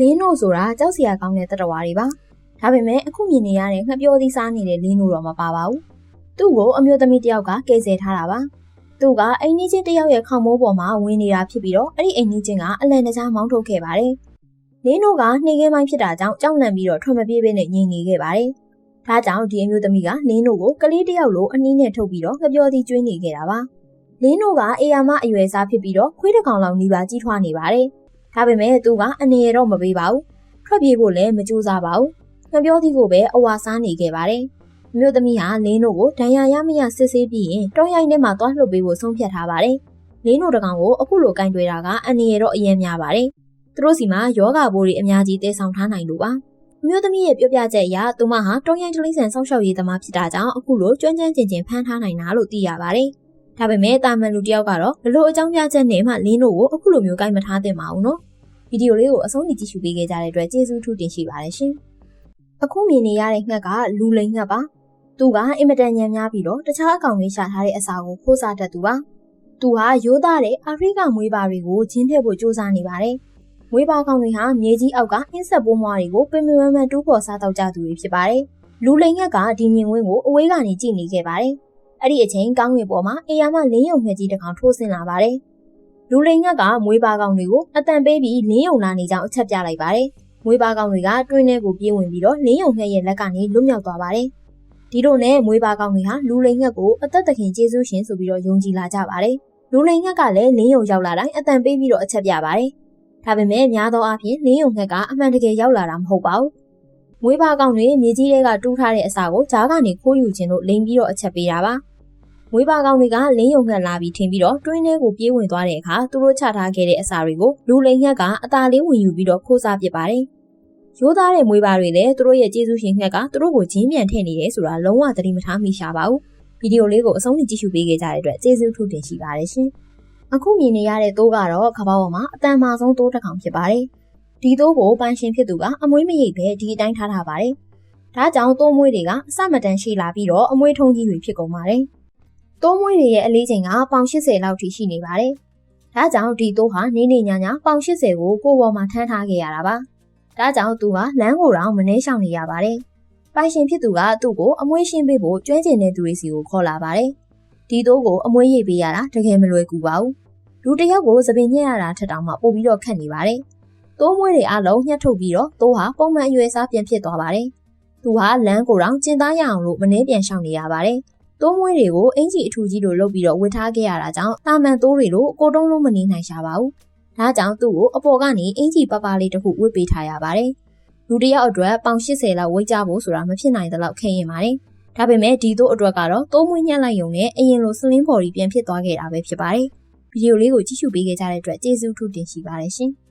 လင်းတို့ဆိုတာကြောက်စရာကောင်းတဲ့တတဝါတွေပါဒါပေမဲ့အခုမြင်နေရတဲ့ငှက်ပြောသီးစားနေတဲ့လင်းတို့တော့မပါပါဘူးသူ့ကိုအမျိုးသမီးတစ်ယောက်ကကယ်ဆယ်ထားတာပါသူကအိမ်နီးချင်းတစ်ယောက်ရဲ့ခေါင်းမိုးပေါ်မှာဝင်နေတာဖြစ်ပြီးတော့အဲ့ဒီအိမ်နီးချင်းကအလန်တကြားမောင်းထုတ်ခဲ့ပါတယ်လင်းတို့ကနှိမ်ခင်းပိုင်းဖြစ်တာကြောင့်ကြောက်လန့်ပြီးတော့ထွက်မပြေးဘဲနဲ့ငြိမ်နေခဲ့ပါတယ်ဒါကြောင့်ဒီအမျိုးသမီးကလင်းတို့ကိုကလေးတစ်ယောက်လိုအနည်းနဲ့ထုတ်ပြီးတော့ငှက်ပြောသီးကျွေးနေခဲ့တာပါလင်းတို့ကအေယာမအရွယ်စားဖြစ်ပြီးတော့ခွေးတစ်ကောင်လောက်နီးပါးကြီးထွားနေပါတယ် ဒါပေမဲ့သူကအနေရတော့မပေးပါဘူးထွက်ပြေးဖို့လည်းမကြိုးစားပါဘူးငှက်ပြောသီးကိုပဲအဝါစားနေခဲ့ပါတယ်အမျိုးသမီးဟာလင်းတို့ကိုဒဏ်ရာရမရစစ်ဆေးပြီးရင်တောရိုင်းထဲမှာသွားလှုပ်ပေးဖို့ဆုံးဖြတ်ထားပါတယ်လင်းတို့တကောင်ကိုအခုလိုကင်တွေတာကအအနေရတော့အရင်များပါတယ်သူတို့စီမှာယောဂဘိုးတွေအများကြီးတည်ဆောင်ထားနိုင်လို့ပါအမျိုးသမီးရဲ့ပြောပြချက်အရသူမဟာတောရိုင်းတလိဆန်ဆောက်ရှောက်ရေးသမားဖြစ်တာကြောင့်အခုလိုကျွမ်းကျင်ကျင်ကျင်ဖမ်းထားနိုင်တာလို့သိရပါတယ် ဒါပေမဲ့တာမန်လူတယောက်ကတော့ဘလို့အကြောင်းပြချက်နဲ့မှလင်းတို့ကိုအခုလိုမျိုးကိုင်မထားသင့်ပါဘူးနော်ဗီဒီယိုလေးကိုအဆုံးထိကြည့်ရှုပေးခဲ့ကြတဲ့အတွက်ကျေးဇူးထူးတင်ရှိပါတယ်ရှင်အခုမြင်နေရတဲ့ငှက်ကလူလိမ်ငှက်ပါသူကအင်မတန်ညံများပြီးတော့တခြားအကောင်တွေရှာထားတဲ့အစာကိုခိုးစားတတ်သူပါသူဟာရိုးသားတဲ့အာဖရိကမွေးပါတွေကိုဂျင်းထည့်ဖို့ကြိုးစားနေပါတယ်မွေးပါကောင်တွေဟာမြေကြီးအောက်ကအင်းဆက်ပိုးမွားတွေကိုပင်ပင်ပန်းပန်းတူးဖော်စားတော့ကြသူတွေဖြစ်ပါတယ်လူလိမ်ငှက်ကဒီမြင်ကွင်းကိုအဝေးကနေကြည့်နေခဲ့ပါတယ် အဲ့ဒီအချိန်ကောင်းဝင်ပေါ်မှာအေယာမလင်းယုံငှက်ကြီးတစ်ကောင်ထိုးဆင်းလာပါတယ်လူလိမ်ငှက်ကမွေးပါကောင်တွေကိုအတန်ပေးပြီးလင်းယုံလာနေကြောင်းအချက်ပြလိုက်ပါတယ်မွေးပါကောင်တွေကတွင်းထဲကိုပြေးဝင်ပြီးတော့လင်းယုံငှက်ရဲ့လက်ကနေလွတ်မြောက်သွားပါတယ်ဒီလိုနဲ့မွေးပါကောင်တွေဟာလူလိမ်ငှက်ကိုအသက်သခင်ကျေးဇူးရှင်ဆိုပြီးတော့ယုံကြည်လာကြပါတယ်လူလိမ်ငှက်ကလည်းလင်းယုံရောက်လာတိုင်းအတန်ပေးပြီးတော့အချက်ပြပါတယ်ဒါပေမဲ့များသောအားဖြင့်လင်းယုံငှက်ကအမှန်တကယ်ရောက်လာတာမဟုတ်ပါဘူးမွေးပါကောင်တွေမြေကြီးတွေကတူးထားတဲ့အစာကိုကြားကနေခိုးယူခြင်းလို့လိမ်ပြီးတော့အချက်ပေးတာပါ မွေးပါကောင်တွေကလင်းယုံငှက်လာပြီးထင်ပြီးတော့တွင်းထဲကိုပြေးဝင်သွားတဲ့အခါသူတို့ချထားခဲ့တဲ့အစာတွေကိုလူလိမ်ငှက်ကအသာလေးဝင်ယူပြီးတော့ခိုးစားပစ်ပါတယ်ရိုးသားတဲ့မွေးပါတွေလည်းသူတို့ရဲ့ကျေးဇူးရှင်ငှက်ကသူတို့ကိုဂျင်းမြန်ထည့်နေတယ်ဆိုတာလုံးဝသတိမထားမိရှာပါဘူးဗီဒီယိုလေးကိုအဆုံးထိကြည့်ရှုပေးခဲ့ကြတဲ့အတွက်ကျေးဇူးထူးတင်ရှိပါတယ်ရှင်အခုမြင်နေရတဲ့သိုးကတော့ကဘာပေါ်မှာအတန်မာဆုံးသိုးတစ်ကောင်ဖြစ်ပါတယ်ဒီသိုးကိုပန်းရှင်ဖြစ်သူကအမွေးမရိပ်ပဲဒီအတိုင်းထားထားပါတယ်ဒါကြောင့်သိုးမွေးတွေကအစမတန်ရှိလာပြီးတော့အမွေးထုံးကြီးတွေဖြစ်ကုန်ပါတယ် သိုးမွေးတွေရဲ့အလေးချိန်ကပေါင်80လောက်ထိရှိနေပါတယ်ဒါကြောင့်ဒီသိုးဟာနေနေညာညာပေါင်80ကိုကိုယ်ပေါ်မှာထမ်းထားခဲ့ရတာပါဒါကြောင့်သူကလမ်းကိုတောင်မနှဲရှောင်နေရပါတယ်။ပိုင်ရှင်ဖြစ်သူကသူ့ကိုအမွှေးရှင်းပေးဖို့ကျွမ်းကျင်တဲ့သူတွေစီကိုခေါ်လာပါတယ်။ဒီတော့ကိုအမွှေးရိပ်ပေးရတာတကယ်မလွယ်ကူပါဘူး။လူတစ်ယောက်ကိုသပင်ညက်ရတာထက်တောင်မှပိုပြီးတော့ခက်နေပါတယ်။သိုးမွေးတွေအလုံးညှက်ထုတ်ပြီးတော့သိုးဟာပုံမှန်အရွယ်စားပြန်ဖြစ်သွားပါတယ်။သူဟာလမ်းကိုတောင်ကျင်သားရအောင်လို့မနှဲပြန်ရှောင်နေရပါတယ်။ သိုးမွေးတွေကိုအင်ကြီးအထူကြီးလိုလုပ်ပြီးတော့ဝစ်ထားခဲ့ရတာကြောင့်တာမန်သိုးတွေလိုကိုတုံးလုံးမနေနိုင်ရှာပါဘူး။ဒါကြောင့်သူ့ကိုအပေါ်ကနေအင်ကြီးပပလေးတစ်ခုဝစ်ပေးထားရပါတယ်။လူတစ်ယောက်အတွက်ပေါင်80လောက်ဝိတ်ကြဖို့ဆိုတာမဖြစ်နိုင်တဲ့လောက်ခက်ရင်ပါတယ်။ဒါပေမဲ့ဒီတို့အတွက်ကတော့တိုးမွေးညှက်လိုက်ရုံနဲ့အရင်လိုစလင်းဘော်ဒီပြန်ဖြစ်သွားခဲ့တာပဲဖြစ်ပါတယ်။ဗီဒီယိုလေးကိုကြည့်ရှုပေးခဲ့ကြတဲ့အတွက်ကျေးဇူးထူးတင်ရှိပါတယ်ရှင်။